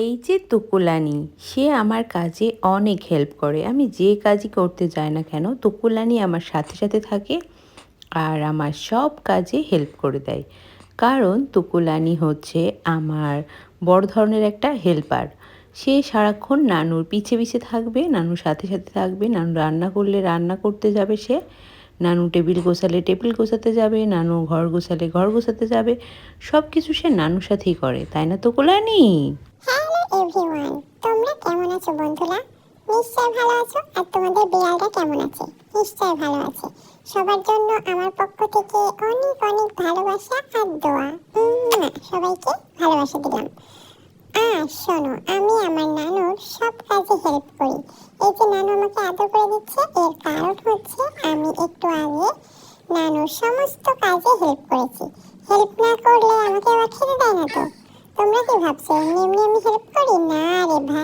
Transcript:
এই যে তুকুলানি, সে আমার কাজে অনেক হেল্প করে। আমি যে কাজই করতে যাই না কেন, তুকুলানি আমার সাথে সাথে থাকে আর আমার সব কাজে হেল্প করে দেয়। কারণ তুকুলানি হচ্ছে আমার বড় ধরনের একটা হেল্পার সে সারাক্ষণ নানুর পিছে পিছে থাকবে, নানুর সাথে সাথে থাকবে, নানু রান্না করলে রান্না করতে যাবে সে, নানু টেবিল গোছালে টেবিল গোছাতে যাবে, নানু ঘর গোছালে ঘর গোছাতে যাবে সব কিছু সে নানুর সাথেই করে, তাই না তুকুলানি? এভরিওয়ান তোমরা কেমন আছো বন্ধুরা? নিশ্চয় ভালো আছো, আর তোমাদের বিড়ালটা কেমন আছে? নিশ্চয় ভালো আছে। সবার জন্য আমার পক্ষ থেকে অনেক অনেক ভালোবাসা আর দোয়া। সবাইকে ভালোবাসা দিলাম। আর শোনো, আমি আমার নানুর সব কাজে হেল্প করি। এই যে নানু আমাকে আদর করে দিচ্ছে, এর কারণ হচ্ছে আমি একটু আগে নানুর সমস্ত কাজে হেল্প করেছি। হেল্প না করলে আমাকে আবার খেতে দেয় না তো। তোমরা কি ভাবছ এমনি এমনি আমি হেল্প করি? না রে ভাই। না